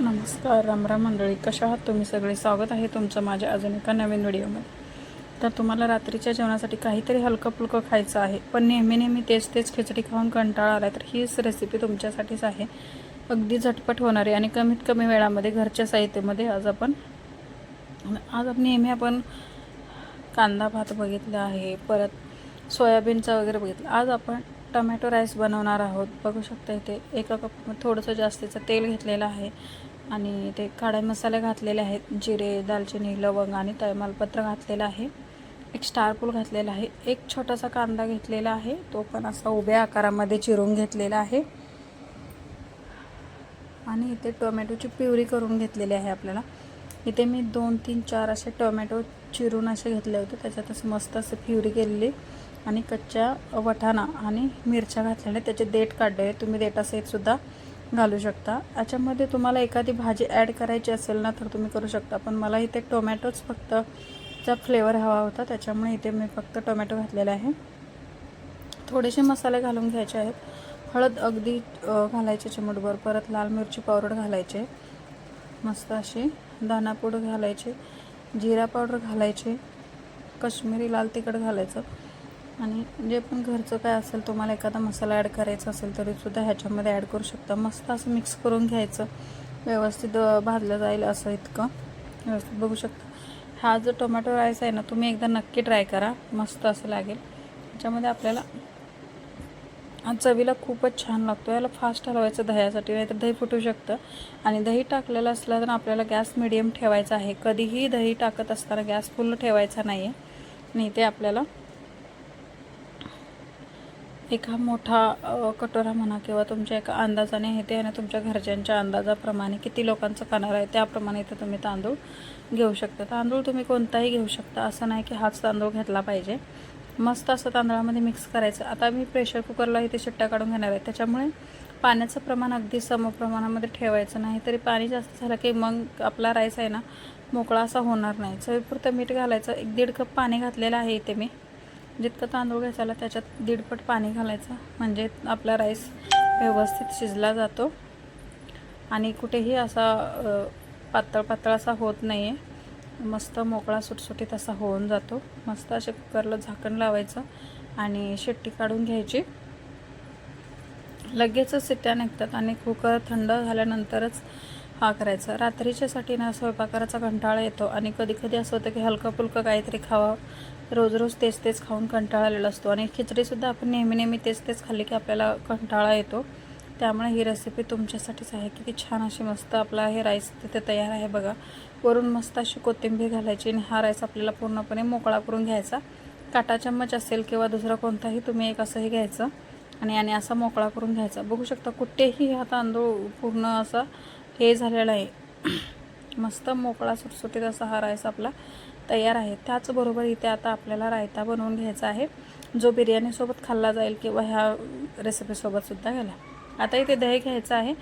नमस्कार रामराम मंडळी. कशा आहात तुम्ही सगळे? स्वागत आहे तुमचं माझ्या अजून एका नवीन व्हिडिओमध्ये. तर तुम्हाला रात्रीच्या जेवणासाठी काहीतरी हलकं फुलकं खायचं आहे पण नेहमी नेहमी तेच तेच खिचडी खाऊन कंटाळा आला तर हीच रेसिपी तुमच्यासाठीच आहे. अगदी झटपट होणारी आणि कमीत कमी वेळामध्ये घरच्या साहित्यामध्ये आज आपण आज आपण नेहमी आपण कांदा भात बघितला आहे परत सोयाबीनचा वगैरे बघितलं. आज आपण टमॅटो राईस बनवणार आहोत. बघू शकता इथे एका कप थोडंसं जास्तीचं तेल घेतलेलं आहे आणि ते काळे मसाले घातलेले आहेत. जिरे दालचिनी लवंग आणि तैमालपत्र घातलेलं आहे. एक स्टारपूल घातलेला आहे. एक छोटासा कांदा घेतलेला आहे. तो पण असा उभ्या आकारामध्ये चिरून घेतलेला आहे. आणि इथे टोमॅटोची प्युरी करून घेतलेली आहे आपल्याला. इथे मी दोन तीन चार असे टोमॅटो चिरून असे घेतले होते. त्याच्यातच मस्त असं प्युरी केलेली. आणि कच्च्या वठाणा आणि मिरच्या घातल्याने त्याचे देठ काढले. तुम्ही देठासहितसुद्धा घालू शकता. याच्यामध्ये तुम्हाला एखादी भाजी ॲड करायची असेल ना तर तुम्ही करू शकता. पण मला इथे टोमॅटोच फक्त चा फ्लेवर हवा होता. त्याच्यामुळे इथे मी फक्त टोमॅटो घातलेला आहे. थोडेसे मसाले घालून घ्यायचे आहेत. हळद अगदी घालायचे चिमटभर परत लाल मिरची पावडर घालायचे. मस्त अशी दाणापूड घालायचे. जिरा पावडर घालायचे. कश्मीरी लाल तिखट घालायचं. आणि जे पण घरचं काय असेल तुम्हाला एखादा मसाला ॲड करायचा असेल तरीसुद्धा ह्याच्यामध्ये ॲड करू शकता. मस्त असं मिक्स करून घ्यायचं. व्यवस्थित भाजलं जाईल असं इतकं. व्यवस्थित बघू शकता. हा जो टोमॅटो राईस आहे ना तुम्ही एकदा नक्की ट्राय करा. मस्त असं लागेल. त्याच्यामध्ये आपल्याला चवीला खूपच छान लागतो. याला फास्ट हलवायचं दह्यासाठी नाहीतर दही फुटू शकतं. आणि दही टाकलेलं असलं तर आपल्याला गॅस मिडियम ठेवायचा आहे. कधीही दही टाकत असताना गॅस फुल ठेवायचा नाही आहे आणि ते आपल्याला एका मोठा कटोरा म्हणा किंवा तुमच्या एका अंदाजाने हे ते आणि तुमच्या घरच्यांच्या अंदाजाप्रमाणे किती लोकांचं खाणार आहे त्याप्रमाणे इथे तुम्ही तांदूळ घेऊ शकता. तांदूळ तुम्ही कोणताही घेऊ शकता. असं नाही की हाच तांदूळ घेतला पाहिजे. मस्त असं तांदळामध्ये मिक्स करायचं. आता मी प्रेशर कुकरला इथे शिट्ट्या काढून घेणार आहे. त्याच्यामुळे पाण्याचं प्रमाण अगदी समप्रमाणामध्ये ठेवायचं नाही. तरी पाणी जास्त झालं की मग आपला राईस आहे ना मोकळा असा होणार नाही. चवीपुरतं मीठ घालायचं. एक दीड कप पाणी घातलेलं आहे इथे मी. जितकं तांदूळ घ्यायचा त्याच्यात दीडपट पाणी घालायचं. म्हणजे आपला राईस व्यवस्थित शिजला जातो. आणि कुठेही असा पातळ पातळ असा होत नाही आहे मस्त मोकळा सुटसुटीत असा होऊन जातो. मस्त असे कुकरला झाकण लावायचं आणि शिट्टी काढून घ्यायची. लगेचच सिट्ट्या निघतात आणि कुकर थंड झाल्यानंतरच हा करायचा. रात्रीच्यासाठी ना स्वयंपाकाराचा कंटाळा येतो आणि कधी कधी असं होतं की हलकं फुलकं काहीतरी खावं. रोज रोज तेच तेच खाऊन कंटाळा आलेला असतो आणि खिचडीसुद्धा आपण नेहमी नेहमी तेच तेच खाल्ली की आपल्याला कंटाळा येतो. त्यामुळे ही रेसिपी तुमच्यासाठीच आहे. किती छान अशी मस्त आपला हे राईस तिथे तयार आहे बघा. वरून मस्त अशी कोथिंबीर घालायची आणि हा राईस आपल्याला पूर्णपणे मोकळा करून घ्यायचा. काटा चम्मच असेल किंवा दुसरा कोणताही तुम्ही एक असंही घ्यायचं आणि आणि असा मोकळा करून घ्यायचा. बघू शकता कुठेही हा तांदूळ पूर्ण असा हे झालेलं आहे. मस्त मोकळा सुटसुटीत असा हा राईस आपला तयार आहे. त्याचबरोबर इथे आता आपल्याला रायता बनवून घ्यायचा आहे. जो बिर्याणीसोबत खाल्ला जाईल किंवा ह्या रेसिपीसोबतसुद्धा घ्यायला आता इथे दही घ्यायचं आहे.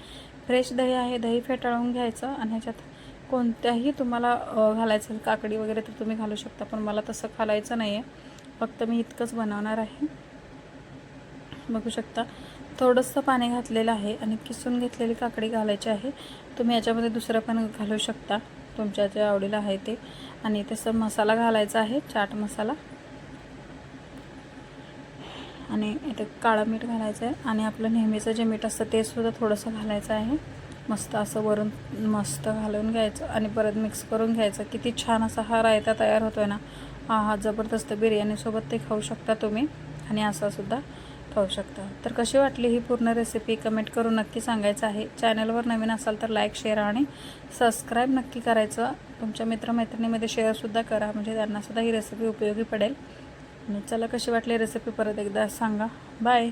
फ्रेश दही आहे. दही फेटाळून घ्यायचं आणि ह्याच्यात कोणत्याही तुम्हाला घालायचं काकडी वगैरे तर तुम्ही घालू शकता पण मला तसं घालायचं नाही आहे फक्त मी इतकंच बनवणार आहे. बघू शकता. थोडंसं पाणी घातलेलं आहे आणि किसून घेतलेली काकडी घालायची आहे. तुम्ही याच्यामध्ये दुसरं पण घालू शकता. तुमच्या ज्या आवडीला आहे ते. आणि तसं मसाला घालायचा आहे चाट मसाला. आणि इथे काळं मीठ घालायचं आहे. आणि आपलं नेहमीचं जे मीठ असतं ते सुद्धा थोडंसं घालायचं आहे. मस्त असं वरून मस्त घालून घ्यायचं आणि परत मिक्स करून घ्यायचं. किती छान असा हा रायता तयार होतो आहे ना. हा हा जबरदस्त बिर्याणीसोबत ते खाऊ शकता तुम्ही. आणि असा पाहू शकता. तर कशी वाटली ही पूर्ण रेसिपी कमेंट करून नक्की सांगायचं आहे. चॅनलवर नवीन असाल तर लाईक शेअर आणि सबस्क्राईब नक्की करायचं. तुमच्या मित्रमैत्रिणीमध्ये शेअरसुद्धा करा म्हणजे त्यांनासुद्धा ही रेसिपी उपयोगी पडेल. आणि चला कशी वाटली रेसिपी परत एकदा सांगा. बाय